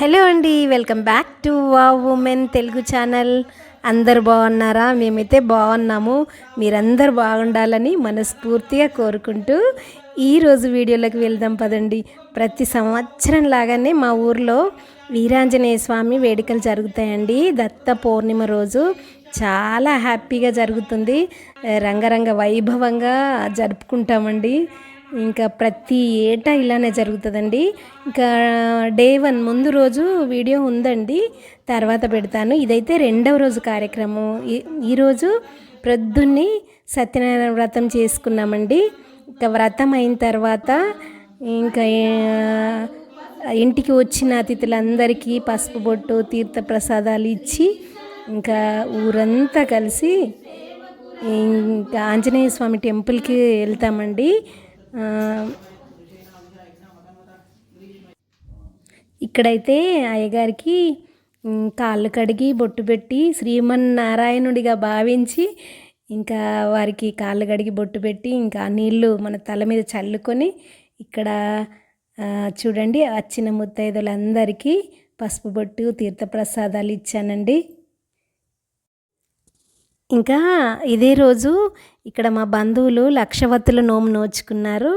Hello అండి welcome back to వా women Telugu channel. అందరు బాగున్నారా? మేమైతే బాగున్నాము. మీరందరు బాగుండాలని మనస్ఫూర్తిగా కోరుకుంటూ ఈరోజు వీడియోలోకి వెళ్దాం పదండి. ప్రతి సంవత్సరం లాగానే మా ఊర్లో వీరాంజనేయ స్వామి వేడుకలు జరుగుతాయండి. దత్త పౌర్ణిమ రోజు చాలా హ్యాపీగా జరుగుతుంది. రంగరంగ వైభవంగా జరుపుకుంటామండి. ఇంకా ప్రతి ఏటా ఇలానే జరుగుతుందండి. ఇంకా డే వన్ ముందు రోజు వీడియో ఉందండి. తర్వాత పెడతాను. ఇదైతే రెండవ రోజు కార్యక్రమం. ఈ- ఈరోజు ప్రొద్దున్నే సత్యనారాయణ వ్రతం చేసుకున్నామండి. ఇంకా వ్రతం అయిన తర్వాత ఇంకా ఇంటికి వచ్చిన అతిథులందరికీ పసుపు బొట్టు తీర్థ ప్రసాదాలు ఇచ్చి ఇంకా ఊరంతా కలిసి ఇంకా ఆంజనేయ స్వామి టెంపుల్కి వెళ్తామండి. ఇక్కడైతే అయ్యగారికి కాళ్ళు కడిగి బొట్టు పెట్టి శ్రీమన్నారాయణుడిగా భావించి ఇంకా వారికి కాళ్ళు కడిగి బొట్టు పెట్టి ఇంకా నీళ్ళు మన తల మీద చల్లుకొని ఇక్కడ చూడండి వచ్చిన ముత్తైదులందరికీ పసుపు బొట్టు తీర్థప్రసాదాలు ఇచ్చానండి. ఇంకా ఇదే రోజు ఇక్కడ మా బంధువులు లక్షవత్తుల నోము నోచుకున్నారు.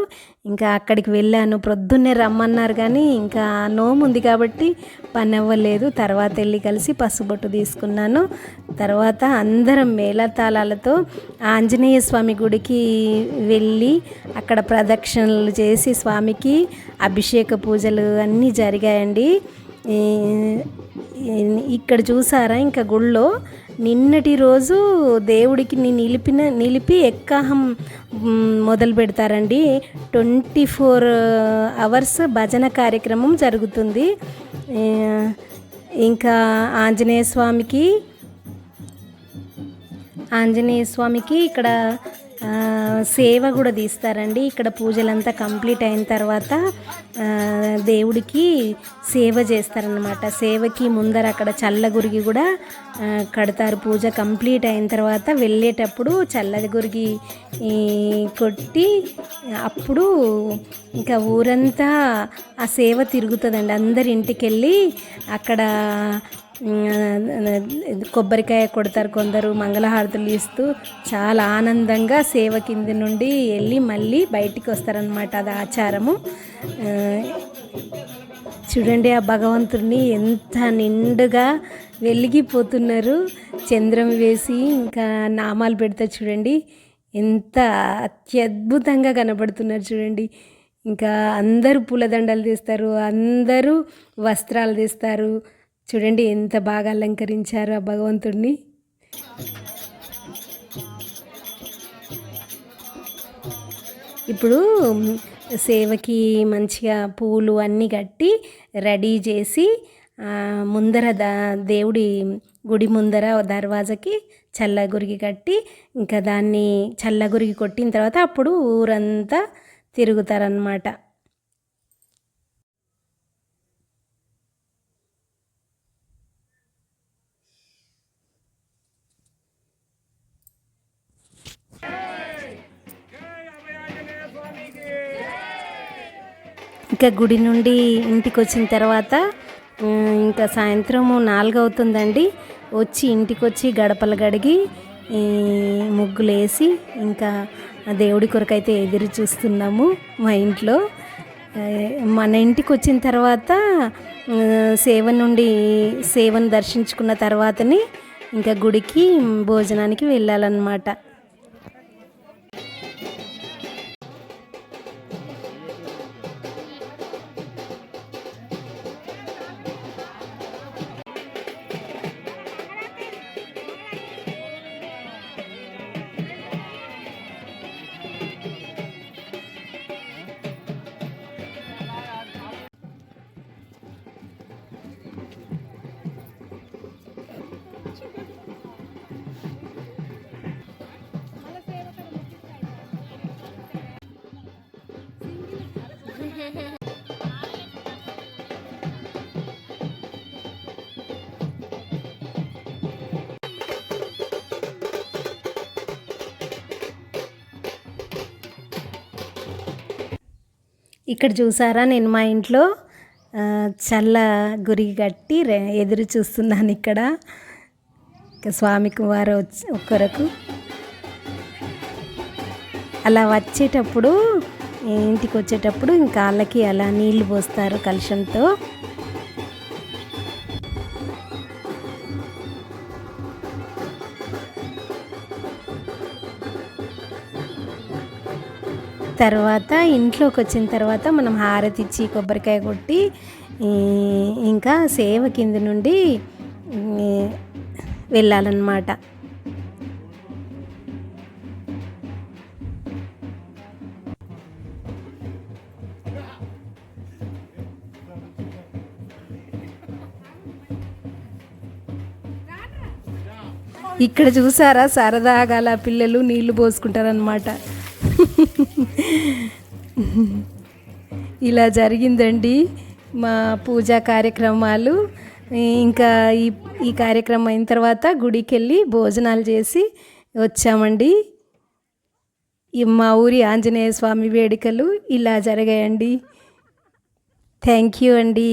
ఇంకా అక్కడికి వెళ్ళాను. ప్రొద్దున్నే రమ్మన్నారు కానీ ఇంకా నోము ఉంది కాబట్టి పని అవ్వలేదు. తర్వాత వెళ్ళి కలిసి పసుబొట్టు తీసుకున్నాను. తర్వాత అందరం మేళతాళాలతో ఆంజనేయ స్వామి గుడికి వెళ్ళి అక్కడ ప్రదక్షిణలు చేసి స్వామికి అభిషేక పూజలు అన్నీ జరిగాయండి. ఇక్కడ చూసారా? ఇంకా గుళ్ళో నిన్నటి రోజు దేవుడికి నిలిపిన నిలిపి ఎక్కాహం మొదలు పెడతారండి. ట్వంటీ ఫోర్ అవర్స్ భజన కార్యక్రమం జరుగుతుంది. ఇంకా ఆంజనేయ స్వామికి ఆంజనేయ స్వామికి ఇక్కడ ఆ, సేవ కూడా తీస్తారండి. ఇక్కడ పూజలంతా కంప్లీట్ అయిన తర్వాత దేవుడికి సేవ చేస్తారనమాట సేవకి ముందర అక్కడ చల్లగురికి కూడా కడతారు. పూజ కంప్లీట్ అయిన తర్వాత వెళ్ళేటప్పుడు చల్లగురికి కొట్టి అప్పుడు ఇంకా ఊరంతా ఆ సేవ తిరుగుతుందండి. అందరి ఇంటికి వెళ్ళి అక్కడ కొబ్బరికాయ కొడతారు కొందరు మంగళహారతులు ఇస్తూ చాలా ఆనందంగా సేవ కింది నుండి వెళ్ళి మళ్ళీ బయటికి వస్తారనమాట అది ఆచారము. చూడండి ఆ భగవంతుడిని ఎంత నిండుగా వెలిగిపోతున్నారు. చంద్రం వేసి ఇంకా నామాలు పెడతా చూడండి. ఎంత అత్యద్భుతంగా కనబడుతున్నారు చూడండి. ఇంకా అందరూ పూలదండలు తీస్తారు అందరూ వస్త్రాలు తీస్తారు. చూడండి ఎంత బాగా అలంకరించారు ఆ భగవంతుడిని. ఇప్పుడు సేవకి మంచిగా పూలు అన్నీ కట్టి రెడీ చేసి ముందర దా దేవుడి గుడి ముందర దర్వాజకి చల్లగురికి కట్టి ఇంకా దాన్ని చల్లగురికి కొట్టిన తర్వాత అప్పుడు ఊరంతా తిరుగుతారనమాట ఇంకా గుడి నుండి ఇంటికి వచ్చిన తర్వాత ఇంకా సాయంత్రము నాలుగవుతుందండి. వచ్చి ఇంటికి వచ్చి గడపలు గడిగి ముగ్గులు వేసి ఇంకా దేవుడి దేవుడి కొరకైతే ఎదురు చూస్తున్నాము మా ఇంట్లో. మన ఇంటికి వచ్చిన తర్వాత సేవ నుండి సేవను దర్శించుకున్న తర్వాతని ఇంకా గుడికి భోజనానికి వెళ్ళాలన్నమాట. ఇక్కడ చూసారా నేను మా ఇంట్లో చల్ల గురి కట్టి ఎదురు చూస్తున్నాను ఇక్కడ. స్వామి స్వామికి వారు వచ్చి కొరకు అలా వచ్చేటప్పుడు ఇంటికి వచ్చేటప్పుడు ఇంకా వాళ్ళకి అలా నీళ్ళు పోస్తారు కలుషంతో. తర్వాత ఇంట్లోకి వచ్చిన తర్వాత మనం హారతి ఇచ్చి కొబ్బరికాయ కొట్టి ఇంకా సేవ కింద నుండి వెళ్ళాలన్నమాట. ఇక్కడ చూసారా సరదాగా అలా పిల్లలు నీళ్ళు పోసుకుంటారనమాట ఇలా జరిగిందండి మా పూజా కార్యక్రమాలు. ఇంకా ఈ ఈ కార్యక్రమం అయిన తర్వాత గుడికి వెళ్ళి భోజనాలు చేసి వచ్చామండి. ఈ మా ఊరి ఆంజనేయ స్వామి వేడుకలు ఇలా జరిగాయండి. థ్యాంక్ యూ అండి.